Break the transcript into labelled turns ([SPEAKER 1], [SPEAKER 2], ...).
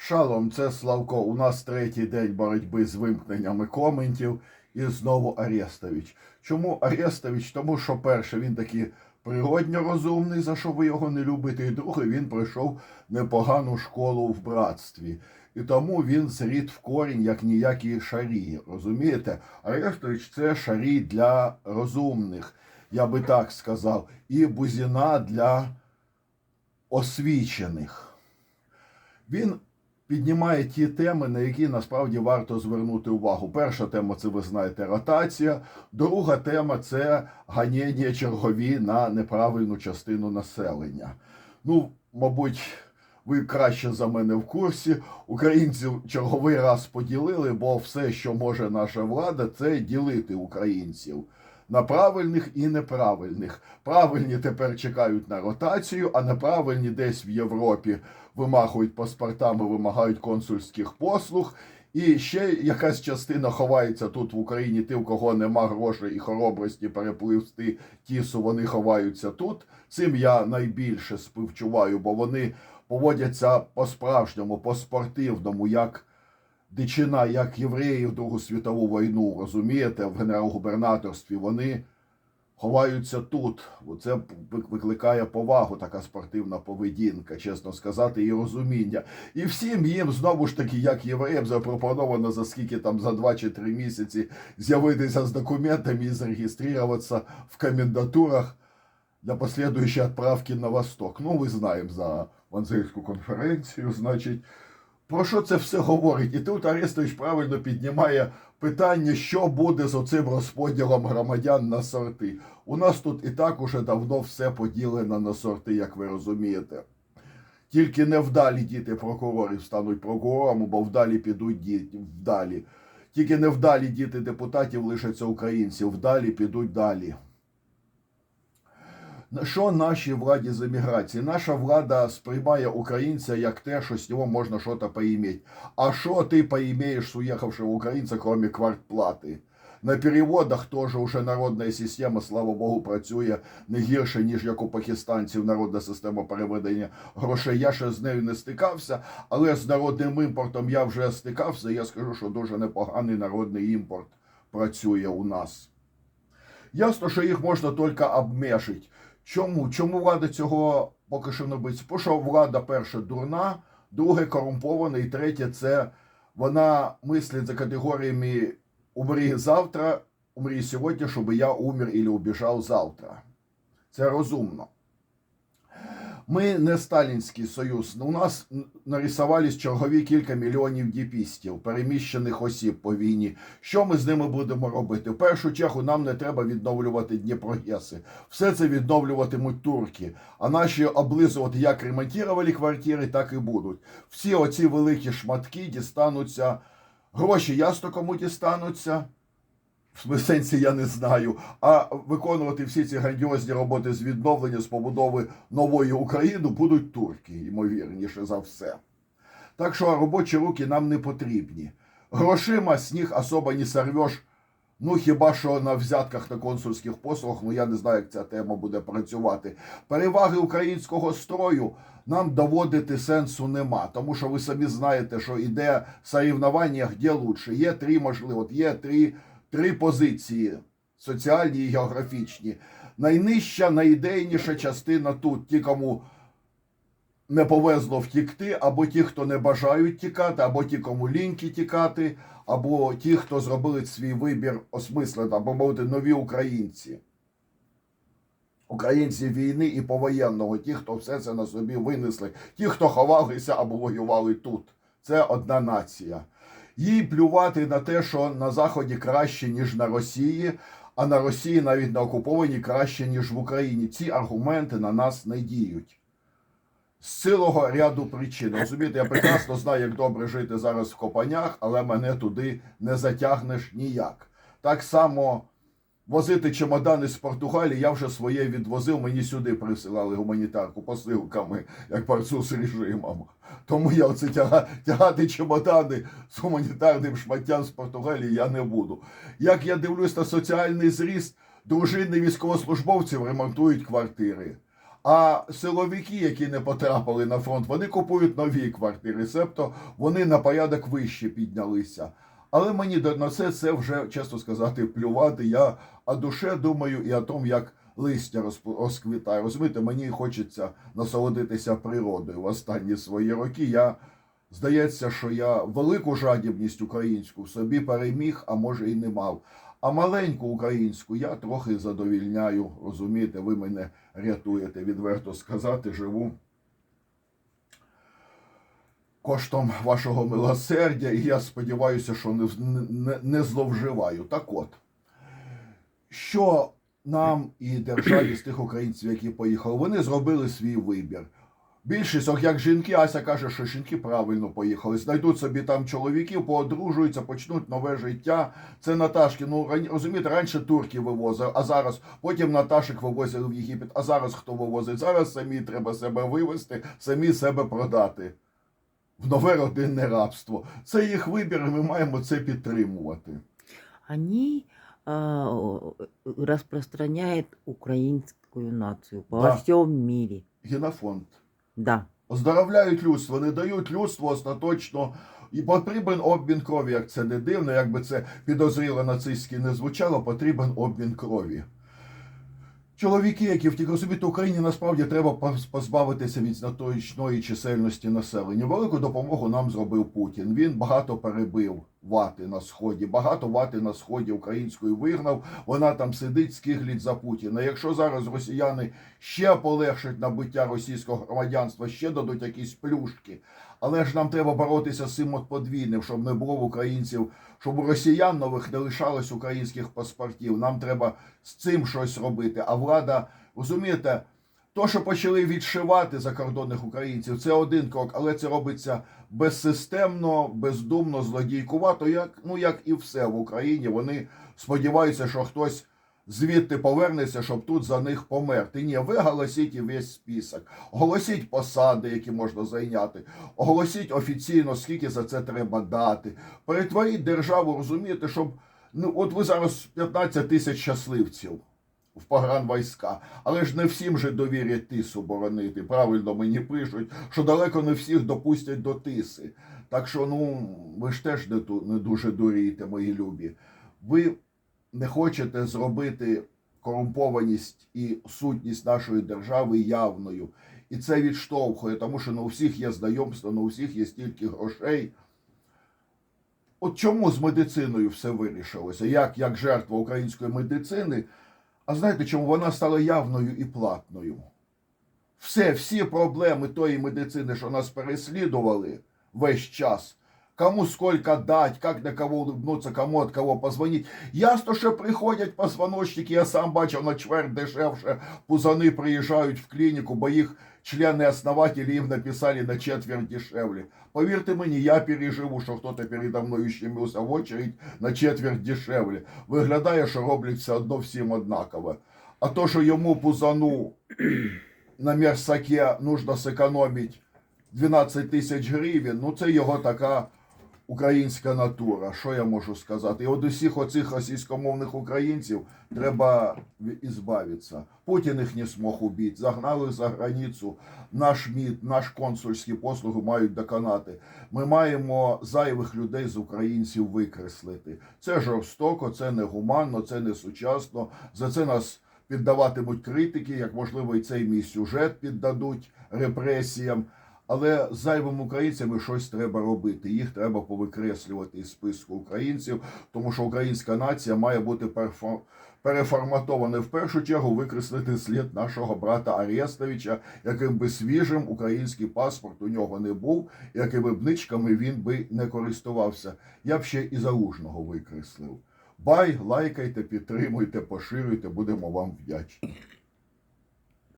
[SPEAKER 1] Шалом, це Славко. У нас третій день боротьби з вимкненнями коментів і знову Арестович. Чому Арестович? Тому що перше, він такий природньо розумний, за що ви його не любите, і друге, він пройшов непогану школу в братстві. І тому він зрід в корінь, як ніякі шарі. Розумієте? Арестович це шарі для розумних, я би так сказав, і бузіна для освічених. Він піднімає ті теми, на які насправді варто звернути увагу. Перша тема це ви знаєте ротація. Друга тема це ганіння чергові на неправильну частину населення. Ну, мабуть, ви краще за мене в курсі. Українців черговий раз поділили, бо все, що може наша влада, це ділити українців. На правильних і неправильних. Правильні тепер чекають на ротацію, а неправильні десь в Європі вимахують паспортами, вимагають консульських послуг. І ще якась частина ховається тут в Україні. Ті, у кого нема грошей і хоробрості перепливсти тісу, вони ховаються тут. Цим я найбільше співчуваю, бо вони поводяться по-справжньому, по-спортивному, як дичина, як євреї в Другу світову війну, розумієте, в генерал-губернаторстві вони ховаються тут. Це викликає повагу, така спортивна поведінка, чесно сказати, і розуміння. І всім їм знову ж таки, як євреям, запропоновано за скільки там за два чи три місяці з'явитися з документами і зареєструватися в комендатурах для последующей відправки на восток. Ну, ми знаємо за Ванзейську конференцію, значить. Про що це все говорить? І тут Арестович правильно піднімає питання, що буде з оцим розподілом громадян на сорти. У нас тут і так уже давно все поділено на сорти, як ви розумієте. Тільки не вдалі діти прокурорів стануть прокурорами, бо вдалі підуть діти вдалі. Тільки не вдалі діти депутатів лишаться українців, вдалі підуть далі. Що нашій владі з еміграції? Наша влада сприймає українця як те, що з нього можна щось поїмати. А що ти поимеешь, уехавшего українця, кроме квартплати? На переводах теж уже народна система, слава Богу, працює не гірше, ніж як у пакистанців народна система переведення грошей. Я ще з нею не стикався, але з народним імпортом я вже стикався. Я скажу, що дуже непоганий народний імпорт працює у нас. Ясно, що їх можна тільки обмежити. Чому? Чому влада цього поки що не боїться? Бо що влада перша дурна, друге корумпована, і третє це вона мислить за категоріями умрі завтра, умрі сьогодні, щоб я умер і убіжав завтра. Це розумно. Ми не Сталінський Союз. У нас нарисувались чергові кілька мільйонів діпістів, переміщених осіб по війні. Що ми з ними будемо робити? В першу чергу нам не треба відновлювати Дніпрогеси. Все це відновлюватимуть турки. А наші облизувати як ремонтували квартири, так і будуть. Всі оці великі шматки дістануться. Гроші ясно кому дістануться. В сенсі я не знаю. А виконувати всі ці грандіозні роботи з відновлення, з побудови нової України будуть турки, ймовірніше за все. Так що робочі руки нам не потрібні. Грошима з них особо не сорвеш. Ну, хіба що на взятках на консульських послугах, ну я не знаю, як ця тема буде працювати. Переваги українського строю нам доводити сенсу нема, тому що ви самі знаєте, що іде соревнування, де лучше. Є три можливо, є три три позиції соціальні і географічні. Найнижча, найідейніша частина тут ті, кому не повезло втікти, або ті, хто не бажають тікати, або ті, кому ліньки тікати, або ті, хто зробили свій вибір осмислено, або мовити нові українці. Українці війни і повоєнного, ті, хто все це на собі винесли, ті, хто ховалися або воювали тут. Це одна нація їй плювати на те, що на Заході краще, ніж на Росії, а на Росії навіть на окупованій краще, ніж в Україні. Ці аргументи на нас не діють. З цілого ряду причин. Розумієте, я прекрасно знаю, як добре жити зараз в Копанях, але мене туди не затягнеш ніяк. Так само возити чемодани з Португалії, я вже своє відвозив, мені сюди присилали гуманітарку посилками, як борцу з режимом. Тому я оце тяга, тягати чемодани з гуманітарним шматтям з Португалії я не буду. Як я дивлюсь на соціальний зріст, дружини військовослужбовців ремонтують квартири. А силовики, які не потрапили на фронт, вони купують нові квартири, себто вони на порядок вище піднялися. Але мені на це це вже, чесно сказати, плювати. Я о душе думаю і о тому, як листя розквітає. Розумієте, мені хочеться насолодитися природою в останні свої роки. Я здається, що я велику жадібність українську собі переміг, а може і не мав. А маленьку українську я трохи задовільняю. Розумієте, ви мене рятуєте, відверто сказати, живу коштом вашого милосердя, і я сподіваюся, що не, не, не зловживаю. Так от, що нам і державі з тих українців, які поїхали, вони зробили свій вибір. Більшість, ох, як жінки, Ася каже, що жінки правильно поїхали. Знайдуть собі там чоловіків, поодружуються, почнуть нове життя. Це Наташки. Ну розумієте, раніше турки вивозили, а зараз потім Наташек вивозили в Єгипет. А зараз хто вивозить? Зараз самі треба себе вивезти, самі себе продати в нове родинне рабство. Це їх вибір, і ми маємо це підтримувати.
[SPEAKER 2] Они а, распространяют украинскую нацию по
[SPEAKER 1] Да.
[SPEAKER 2] всем мире.
[SPEAKER 1] Генофонд.
[SPEAKER 2] Да.
[SPEAKER 1] Оздоровляють людство, не дають людству остаточно. І потрібен обмін крові, як це не дивно, як би це підозріло нацистськи не звучало, потрібен обмін крові. Чоловіки, які втік розумієте, Україні насправді треба позбавитися від значної чисельності населення. Велику допомогу нам зробив Путін. Він багато перебив вати на сході, багато вати на сході української вигнав. Вона там сидить, скиглить за Путіна. Якщо зараз росіяни ще полегшать набуття російського громадянства, ще дадуть якісь плюшки. Але ж нам треба боротися з цим от подвійним, щоб не було в українців, щоб у росіян нових не лишалось українських паспортів. Нам треба з цим щось робити. А влада, розумієте, то, що почали відшивати закордонних українців, це один крок, але це робиться безсистемно, бездумно, злодійкувато, як, ну, як і все в Україні. Вони сподіваються, що хтось звідти повернеться, щоб тут за них померти. Ні, ви оголосіть і весь список. Оголосіть посади, які можна зайняти. Оголосіть офіційно, скільки за це треба дати. Перетворіть державу, розумієте, щоб ну от ви зараз 15 тисяч щасливців в погранвійська, але ж не всім же довірять тису боронити. Правильно мені пишуть, що далеко не всіх допустять до тиси. Так що, ну ви ж теж не, не дуже дурієте, мої любі. Ви не хочете зробити корумпованість і сутність нашої держави явною. І це відштовхує, тому що у всіх є знайомства, у всіх є стільки грошей. От чому з медициною все вирішилося? Як, як жертва української медицини? А знаєте, чому вона стала явною і платною? Все, всі проблеми тої медицини, що нас переслідували весь час. Кому сколько дать, как на кого улыбнуться, кому от кого позвонить. Ясно, що приходять позвоночники, я сам бачив на чверть дешевше, пузани приїжджають в клініку, бо їх члени-основателі їм написали на четверть дешевле. Повірте мені, я переживу, що хтось передо мною щемився в очередь на четверть дешевле. Виглядає, що роблять все одно всім однаково. А то, що йому пузану на мерсаке нужно зекономити 12 тисяч гривень, ну це його така Українська натура. Що я можу сказати? І от усіх оцих російськомовних українців треба ізбавитися. Путін їх не змог убити, загнали за границю. Наш МІД, наш консульські послуги мають доконати. Ми маємо зайвих людей з українців викреслити. Це жорстоко, це негуманно, це не сучасно. За це нас піддаватимуть критики, як можливо і цей мій сюжет піддадуть репресіям. Але з зайвими українцями щось треба робити. Їх треба повикреслювати із списку українців, тому що українська нація має бути перфо- переформатована в першу чергу викреслити слід нашого брата Арестовича, яким би свіжим український паспорт у нього не був, якими б ничками він би не користувався. Я б ще і залужного викреслив. Бай, лайкайте, підтримуйте, поширюйте, будемо вам вдячні.